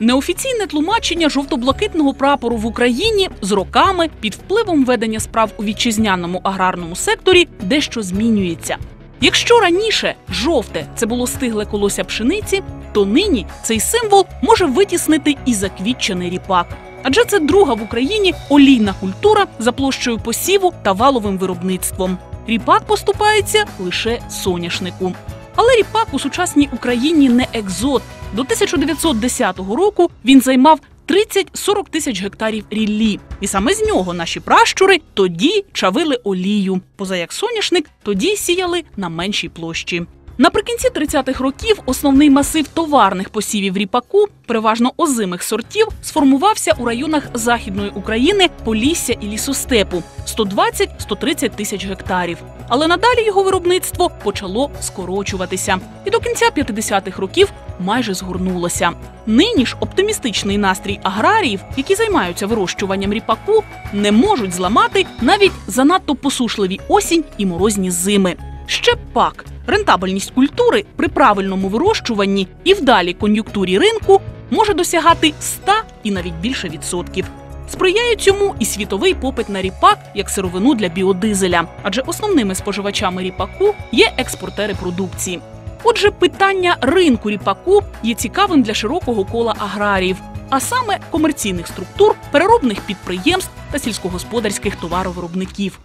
Неофіційне тлумачення жовто-блакитного прапору в Україні з роками під впливом ведення справ у вітчизняному аграрному секторі дещо змінюється. Якщо раніше жовте це було стигле колося пшениці, то нині цей символ може витіснити і заквітчений ріпак. Адже це друга в Україні олійна культура за площею посіву та валовим виробництвом. Ріпак поступається лише соняшнику. Але ріпак у сучасній Україні не екзот. До 1910 року він займав 30-40 тисяч гектарів ріллі. І саме з нього наші пращури тоді чавили олію. Поза як соняшник тоді сіяли на меншій площі. Наприкінці 30-х років основний масив товарних посівів ріпаку, переважно озимих сортів, сформувався у районах Західної України, Полісся і лісостепу 120-130 тисяч гектарів. Але надалі його виробництво почало скорочуватися, і до кінця 50-х років майже згорнулося. Нині ж оптимістичний настрій аграріїв, які займаються вирощуванням ріпаку, не можуть зламати навіть занадто посушливі осінь і морозні зими. Ще пак рентабельність культури при правильному вирощуванні і вдалій кон'юнктурі ринку може досягати 100 і навіть більше відсотків. Сприяє цьому і світовий попит на ріпак як сировину для біодизеля, адже основними споживачами ріпаку є експортери продукції. Отже, питання ринку ріпаку є цікавим для широкого кола аграріїв, а саме комерційних структур, переробних підприємств та сільськогосподарських товаровиробників.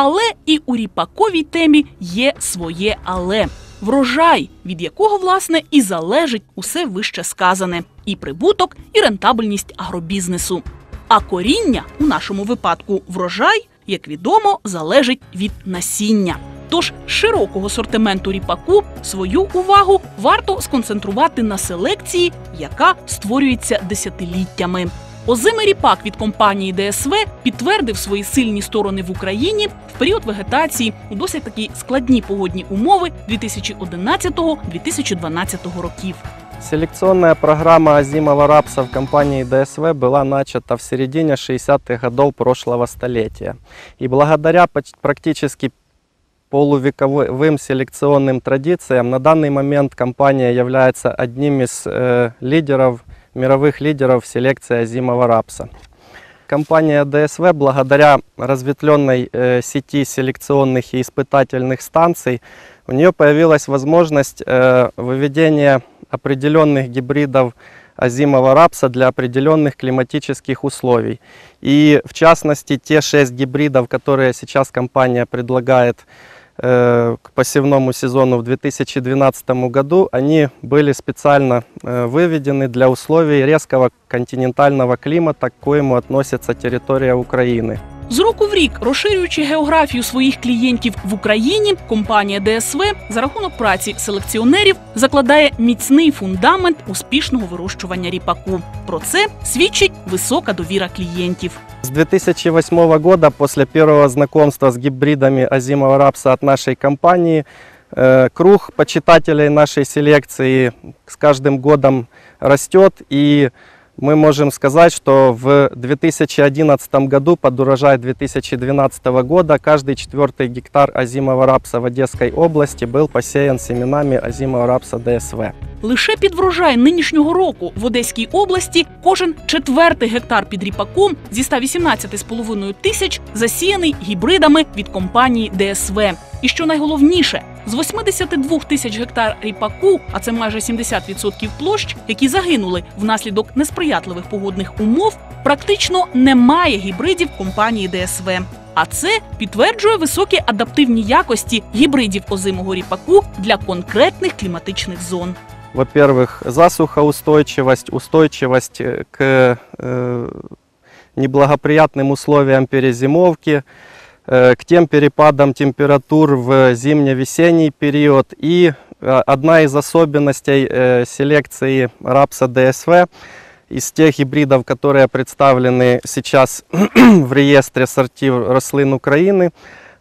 Але і у ріпаковій темі є своє але врожай, від якого власне і залежить усе вище сказане: і прибуток, і рентабельність агробізнесу. А коріння у нашому випадку врожай, як відомо, залежить від насіння. Тож широкого сортименту ріпаку свою увагу варто сконцентрувати на селекції, яка створюється десятиліттями. Озимий ріпак від компанії ДСВ підтвердив свої сильні сторони в Україні в період вегетації у досить такі складні погодні умови 2011-2012 років. Селекционная программа озимого рапса в компании ДСВ была начата в середине 60-х годов прошлого столетия. И благодаря поч- практически полувековым селекционным традициям на данный момент компания является одним из э, лидеров, мировых лидеров селекции озимого рапса. Компания ДСВ благодаря разветвленной э, сети селекционных и испытательных станций у нее появилась возможность э, выведения определенных гибридов озимого рапса для определенных климатических условий. И в частности, те шесть гибридов, которые сейчас компания предлагает к посевному сезону в 2012 году, они были специально э, выведены для условий резкого континентального климата, к коему относится территория Украины. З року в рік, розширюючи географію своїх клієнтів в Україні, компанія ДСВ за рахунок праці селекціонерів закладає міцний фундамент успішного вирощування ріпаку. Про це свідчить висока довіра клієнтів. С 2008 года, после первого знакомства с гибридами озимого рапса от нашей компании, э, круг почитателей нашей селекции с каждым годом растет. И мы можем сказать, что в 2011 году под урожай 2012 года каждый четвертый гектар озимого рапса в Одесской области был посеян семенами озимого рапса ДСВ. Лише під врожай нинішнього року в Одеській області кожен четвертий гектар під ріпаком зі 118,5 тисяч засіяний гібридами від компанії ДСВ. І що найголовніше, з 82 тисяч гектар ріпаку, а це майже 70% площ, які загинули внаслідок несприятливих погодних умов, практично немає гібридів компанії ДСВ. А це підтверджує високі адаптивні якості гібридів озимого ріпаку для конкретних кліматичних зон. во-первых, засухоустойчивость, устойчивость э, к э, неблагоприятным условиям перезимовки, э, к тем перепадам температур в зимне-весенний период. И э, одна из особенностей э, селекции рапса ДСВ из тех гибридов, которые представлены сейчас в реестре сортив рослин Украины,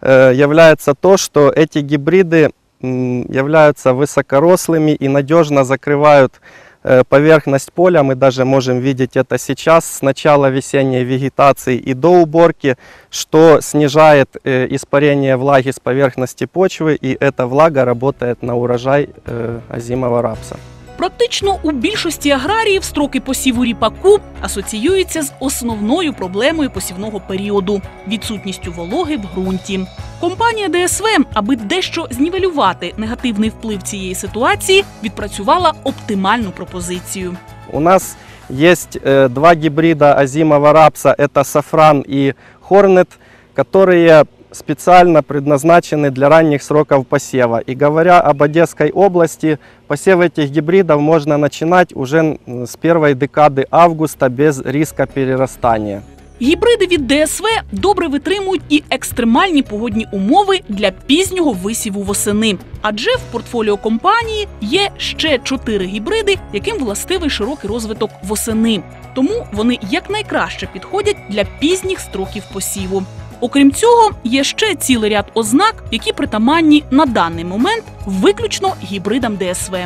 э, является то, что эти гибриды являются высокорослыми и надежно закрывают э, поверхность поля. Мы даже можем видеть это сейчас с начала весенней вегетации и до уборки, что снижает э, испарение влаги с поверхности почвы, и эта влага работает на урожай э, озимого рапса. Практично у більшості аграріїв строки посіву ріпаку асоціюються з основною проблемою посівного періоду відсутністю вологи в ґрунті. Компанія ДСВ, аби дещо знівелювати негативний вплив цієї ситуації, відпрацювала оптимальну пропозицію. У нас есть э, два гибрида озимого рапса, это сафран и хорнет, которые специально предназначены для ранних сроков посева. И говоря об Одесской области, посев этих гибридов можно начинать уже м, с первой декады августа без риска перерастания. Гібриди від ДСВ добре витримують і екстремальні погодні умови для пізнього висіву восени. Адже в портфоліо компанії є ще чотири гібриди, яким властивий широкий розвиток восени. Тому вони якнайкраще підходять для пізніх строків посіву. Окрім цього, є ще цілий ряд ознак, які притаманні на даний момент виключно гібридам ДСВ.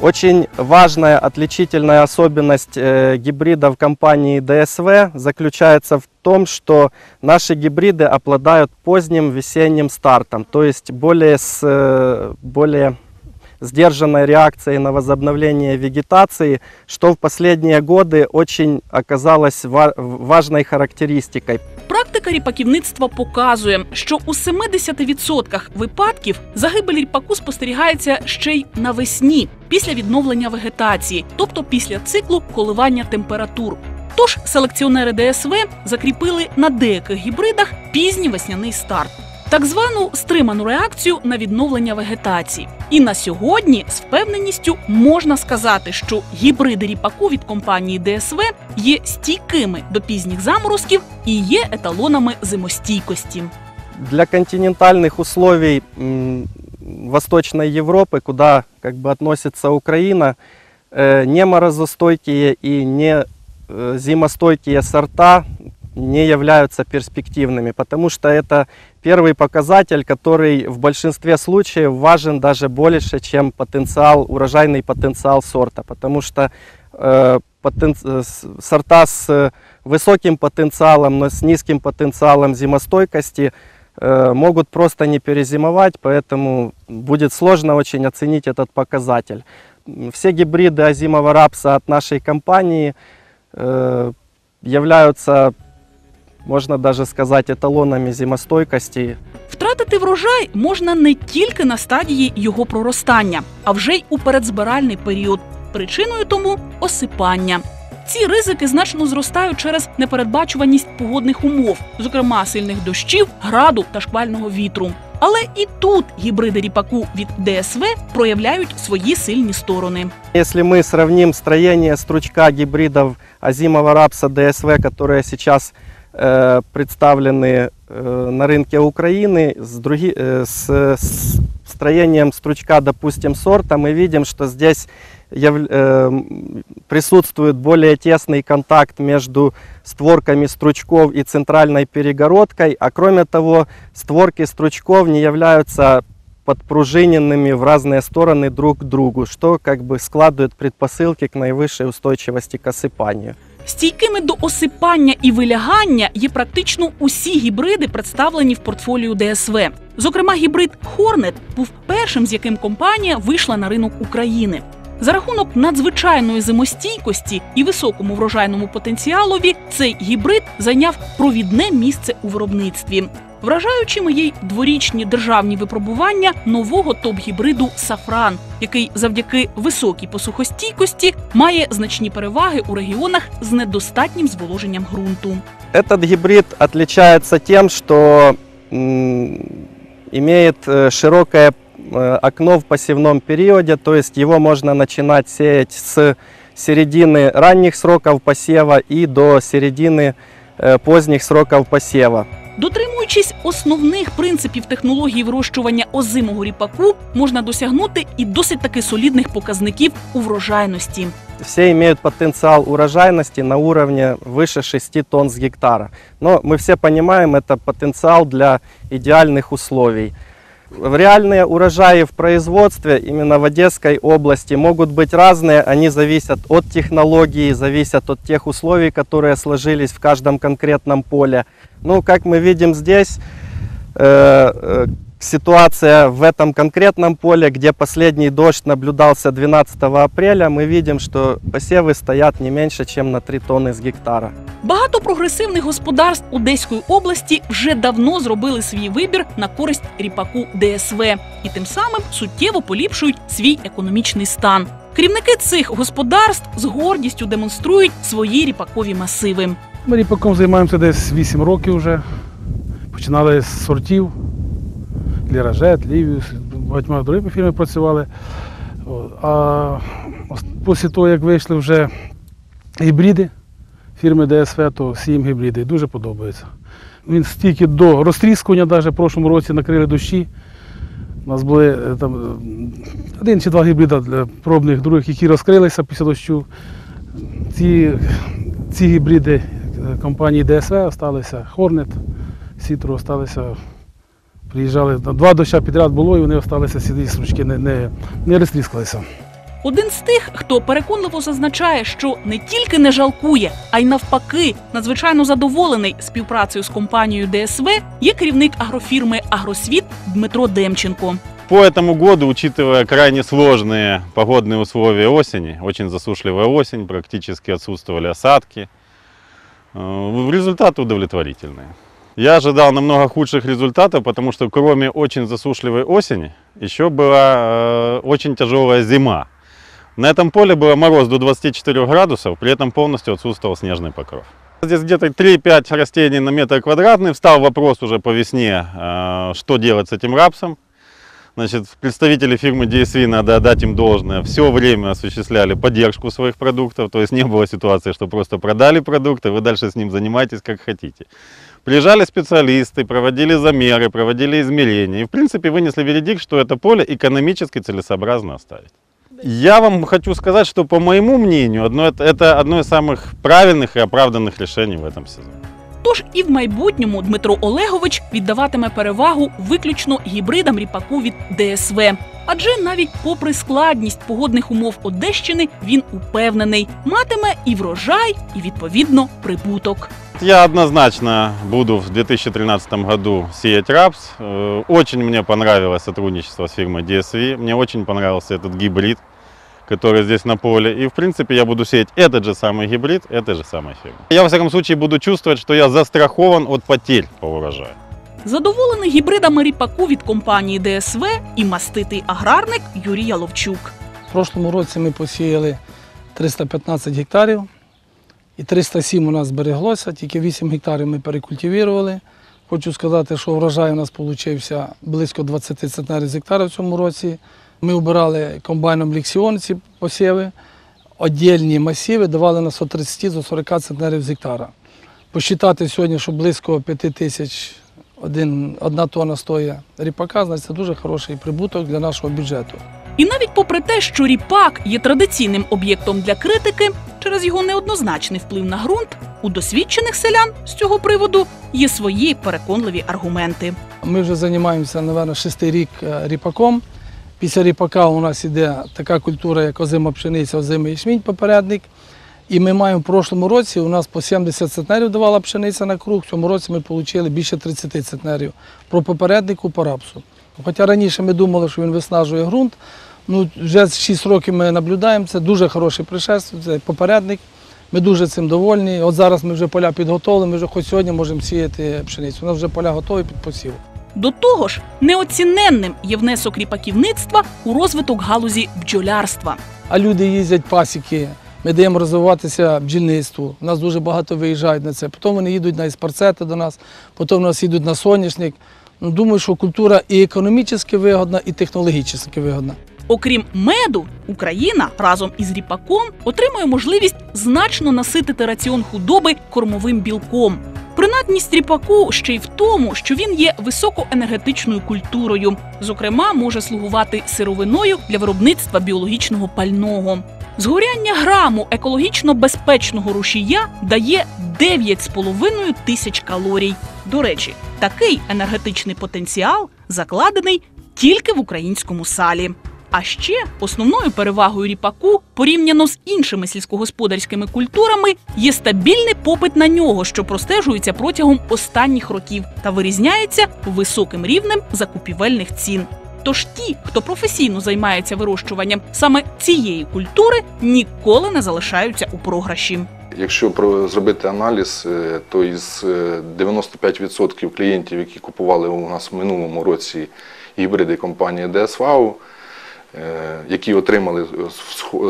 Очень важная отличительная особенность э, гибридов компании ДСВ заключается в том, что наши гибриды обладают поздним весенним стартом, то есть более, с, э, более сдержанной реакцией на возобновление вегетации, что в последние годы очень оказалось ва- важной характеристикой. Практика ріпаківництва показує, що у 70% випадків загибель ріпаку спостерігається ще й навесні, після відновлення вегетації, тобто після циклу коливання температур. Тож селекціонери ДСВ закріпили на деяких гібридах пізній весняний старт Так звану стриману реакцію на відновлення вегетації. І на сьогодні з впевненістю можна сказати, що гібриди ріпаку від компанії ДСВ є стійкими до пізніх заморозків і є еталонами зимостійкості. Для континентальных условий м, Восточной Европы, куда как бы относится Украина, э, не морозостойкие и не э, зимостойкие сорта не являются перспективными, потому что это первый показатель, который в большинстве случаев важен даже больше, чем потенциал, урожайный потенциал сорта, потому что э, потен- э, сорта с э, высоким потенциалом, но с низким потенциалом зимостойкости э, могут просто не перезимовать, поэтому будет сложно очень оценить этот показатель. Все гибриды озимого рапса от нашей компании э, являются, можно даже сказать, эталонами зимостойкости. Втратити врожай можна не тільки на стадії його проростання, а вже й у передзбиральний період. Причиною тому осипання. Ці ризики значно зростають через непередбачуваність погодних умов, зокрема сильних дощів, граду та шквального вітру. Але і тут гібриди ріпаку від ДСВ проявляють свої сильні сторони. Если мы сравним строение стручка гибридов озимого рапса ДСВ, которые сейчас э, представлены на рынке Украины, с, други- с, с строением стручка, допустим, сорта, мы видим, что здесь яв- э, присутствует более тесный контакт между створками стручков и центральной перегородкой, а кроме того, створки стручков не являются подпружиненными в разные стороны друг к другу, что как бы складывает предпосылки к наивысшей устойчивости к осыпанию. Стійкими до осипання і вилягання є практично усі гібриди, представлені в портфоліо ДСВ. Зокрема, гібрид Hornet був першим, з яким компанія вийшла на ринок України. За рахунок надзвичайної зимостійкості і високому врожайному потенціалові цей гібрид зайняв провідне місце у виробництві. Вражаючими є й дворічні державні випробування нового топ-гібриду Сафран, який завдяки високій посухостійкості має значні переваги у регіонах з недостатнім зволоженням ґрунту. Этот гибрид отличается тем, что м, имеет э, широкое э, окно в посевном периоде, то есть его можно начинать сеять с середины ранних сроков посева и до середины э, поздних сроков посева. Дотримуючись основних принципів технології вирощування озимого ріпаку, можна досягнути і досить таки солідних показників у врожайності. все имеют потенциал урожайности на уровне выше 6 тонн с гектара. Но мы все понимаем, это потенциал для идеальных условий. В Реальные урожаи в производстве именно в Одесской области могут быть разные. Они зависят от технологии, зависят от тех условий, которые сложились в каждом конкретном поле. Ну, как мы видим здесь, э, э, ситуация в этом конкретном поле, где последний дождь наблюдался 12 апреля, мы видим, что посевы стоят не меньше, чем на 3 тонны с гектара. Багато прогресивних господарств Одеської області вже давно зробили свій вибір на користь ріпаку ДСВ і тим самим суттєво поліпшують свій економічний стан. Керівники цих господарств з гордістю демонструють свої ріпакові масиви. Ми ріпаком займаємося десь 8 років вже. Починали з сортів, Ліражет, Лівіус, багатьма другими фірмами працювали. А після того, як вийшли вже гібриди фірми ДСВ, то сіємо гібриди дуже подобається. Він стільки до розтріскування, навіть в прошлому році накрили дощі. У нас були е, там один чи два гібрида для пробних других, які розкрилися після дощу. Ці, ці гібриди е, компанії ДСВ залишилися, Hornet, Сітро залишилися. Приїжджали, два доща підряд було, і вони залишилися ці стручки, не, не, не розтріскалися. Один з тих, хто переконливо зазначає, що не тільки не жалкує, а й навпаки, надзвичайно задоволений співпрацею з компанією ДСВ, є керівник агрофірми Агросвіт Дмитро Демченко. По этому году, учитывая крайне сложные погодные условия осени, очень засушливая осень, практически отсутствовали осадки, э, результаты удовлетворительные. Я ожидал намного худших результатов, потому что кроме очень засушливой осени, еще была э, очень тяжелая зима. На этом поле было мороз до 24 градусов, при этом полностью отсутствовал снежный покров. Здесь где-то 3-5 растений на метр квадратный. Встал вопрос уже по весне, э, что делать с этим рапсом. Значит, представители фирмы DSV, надо отдать им должное, все время осуществляли поддержку своих продуктов, то есть не было ситуации, что просто продали продукт, и вы дальше с ним занимаетесь как хотите. Приезжали специалисты, проводили замеры, проводили измерения и, в принципе, вынесли вердикт, что это поле экономически целесообразно оставить. Я вам хочу сказать, что, по моему мнению, одно, это, одно из самых правильных и оправданных решений в этом сезоне. Тож і в майбутньому Дмитро Олегович віддаватиме перевагу виключно гібридам ріпаку від ДСВ. Адже навіть попри складність погодних умов Одещини, він упевнений, матиме і врожай, і відповідно прибуток. Я однозначно буду в 2013 году сеять рапс. Э, Очень мне понравилось сотрудничество с фирмой DSV. Мне очень понравился этот гибрид, который здесь на поле. И, в принципе, я буду сеять этот же самый гибрид этой же самой фирмы. Я, во всяком случае, буду чувствовать, что я застрахован от потерь по урожаю. Задоволений гібридами ріпаку від компанії ДСВ і маститий аграрник Юрій Яловчук. В прошлому році ми посіяли 315 гектарів, і 307 у нас збереглося, тільки 8 гектарів ми перекультивували. Хочу сказати, що врожай у нас вийшов близько 20 центнерів з гектара в цьому році. Ми обирали комбайном Лексіон ці посіви. Отдільні масиви давали на 130 до 40 центнерів з гектара. Посчитати сьогодні, що близько 5 тисяч один, одна тонна стоїть ріпака, значить це дуже хороший прибуток для нашого бюджету. І навіть попри те, що ріпак є традиційним об'єктом для критики через його неоднозначний вплив на ґрунт, у досвідчених селян з цього приводу є свої переконливі аргументи. Ми вже займаємося, мабуть, шестий рік е, ріпаком. Після ріпака у нас іде така культура, як озима пшениця, озимий ячмінь попередник. І ми маємо в прошлому році, у нас по 70 центнерів давала пшениця на круг, в цьому році ми отримали більше 30 центнерів про попереднику по рапсу. Хоча раніше ми думали, що він виснажує ґрунт, ну вже 6 років ми наблюдаємо, це дуже хороший пришест, це попередник. Ми дуже цим довольні. От зараз ми вже поля підготовили, ми вже хоч сьогодні можемо сіяти пшеницю. У нас вже поля готові під посів. До того ж, неоціненним є внесок ріпаківництва у розвиток галузі бджолярства. А люди їздять пасіки. Ми даємо розвиватися бджільництву. У нас дуже багато виїжджають на це. Потім вони їдуть на іспарцети до нас, потім у нас їдуть на соняшник. Ну, думаю, що культура і економічно вигодна, і технологічно вигодна. Окрім меду, Україна разом із ріпаком отримує можливість значно наситити раціон худоби кормовим білком. Принадність ріпаку ще й в тому, що він є високоенергетичною культурою. Зокрема, може слугувати сировиною для виробництва біологічного пального. Згоряння граму екологічно безпечного рушія дає 9,5 тисяч калорій. До речі, такий енергетичний потенціал закладений тільки в українському салі. А ще основною перевагою ріпаку порівняно з іншими сільськогосподарськими культурами є стабільний попит на нього, що простежується протягом останніх років та вирізняється високим рівнем закупівельних цін. Тож ті, хто професійно займається вирощуванням саме цієї культури, ніколи не залишаються у програші. Якщо зробити аналіз, е, то із е, 95% клієнтів, які купували у нас в минулому році гібриди компанії е, які отримали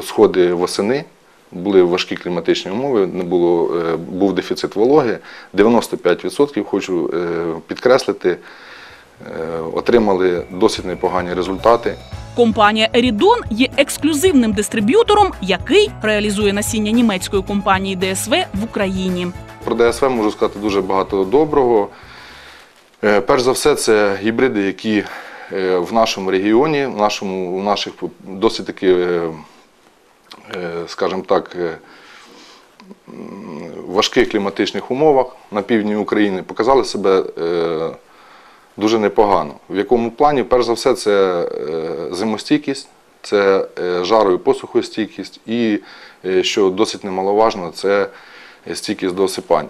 сходи восени, були важкі кліматичні умови, не було, е, був дефіцит вологи, 95% хочу е, підкреслити, е, отримали досить непогані результати. Компанія Ерідон є ексклюзивним дистриб'ютором, який реалізує насіння німецької компанії ДСВ в Україні. Про ДСВ можу сказати дуже багато доброго. Е, Перш за все, це гібриди, які е, в нашому регіоні, в, нашому, в наших досить таки, е, е, скажімо так, е, важких кліматичних умовах на півдні України показали себе е, дуже непогано. В якому плані, перш за все, це е, зимостійкість, це е, жаро і посухостійкість, і, е, що досить немаловажно, це стійкість до осипання.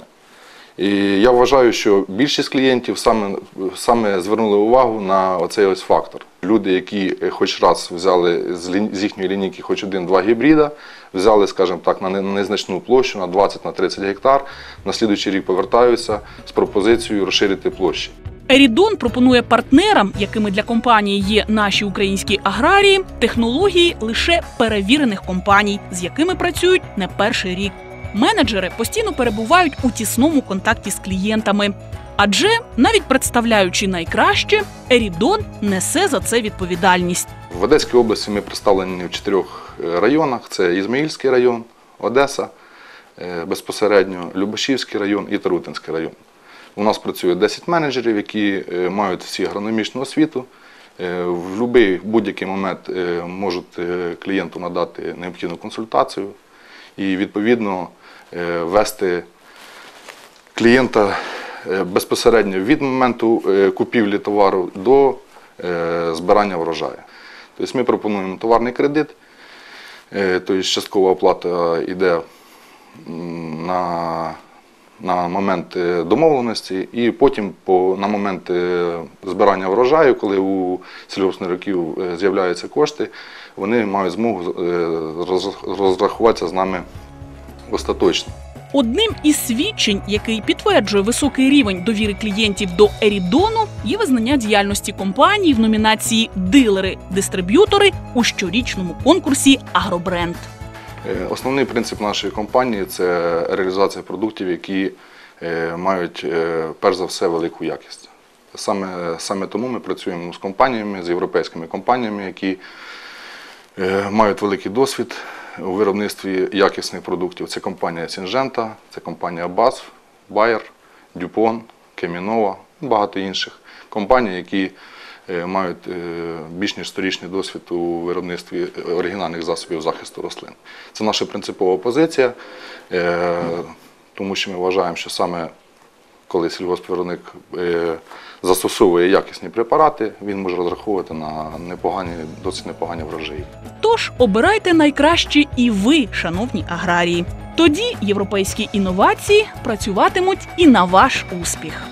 І я вважаю, що більшість клієнтів саме, саме звернули увагу на оцей ось фактор. Люди, які е, хоч раз взяли з, їхньої лінійки хоч один-два гібрида, взяли, скажімо так, на незначну площу, на 20-30 гектар, на слідуючий рік повертаються з пропозицією розширити площі. Ерідон пропонує партнерам, якими для компанії є наші українські аграрії, технології лише перевірених компаній, з якими працюють не перший рік. Менеджери постійно перебувають у тісному контакті з клієнтами. Адже навіть представляючи найкраще, Ерідон несе за це відповідальність. В Одеській області ми представлені в чотирьох е, районах: це Ізмаїльський район, Одеса, е, безпосередньо Любашівський район і Тарутинський район. У нас працює 10 менеджерів, які е, мають всі агрономічну освіту. В будь-який будь-який момент можуть клієнту надати необхідну консультацію і відповідно вести клієнта е, безпосередньо від моменту е, купівлі товару до е, збирання врожаю. Тобто ми пропонуємо товарний кредит, е, тобто часткова оплата йде на, на момент е, домовленості, і потім по, на момент е, збирання врожаю, коли у сільгоспників е, з'являються кошти, вони мають змогу е, розрахуватися з нами остаточно. Одним із свідчень, який підтверджує високий рівень довіри клієнтів до Ерідону, є визнання діяльності компанії в номінації Дилери-дистриб'ютори у щорічному конкурсі Агробренд. Е, Основний принцип нашої компанії це реалізація продуктів, які е, мають е, перш за все велику якість. Саме, саме тому ми працюємо з компаніями, з європейськими компаніями, які мають великий досвід у виробництві якісних продуктів. Це компанія Syngenta, це компанія BASF, Bayer, DuPont, Кемінова, багато інших компаній, які е, мають е, більш ніж сторічний досвід у виробництві е, оригінальних засобів захисту рослин. Це наша принципова позиція, тому що ми вважаємо, що саме коли сільгоспвиробник е, застосовує якісні препарати, він може розраховувати на непогані, досить непогані врожаї. Тож обирайте найкраще і ви, шановні аграрії. Тоді європейські інновації працюватимуть і на ваш успіх.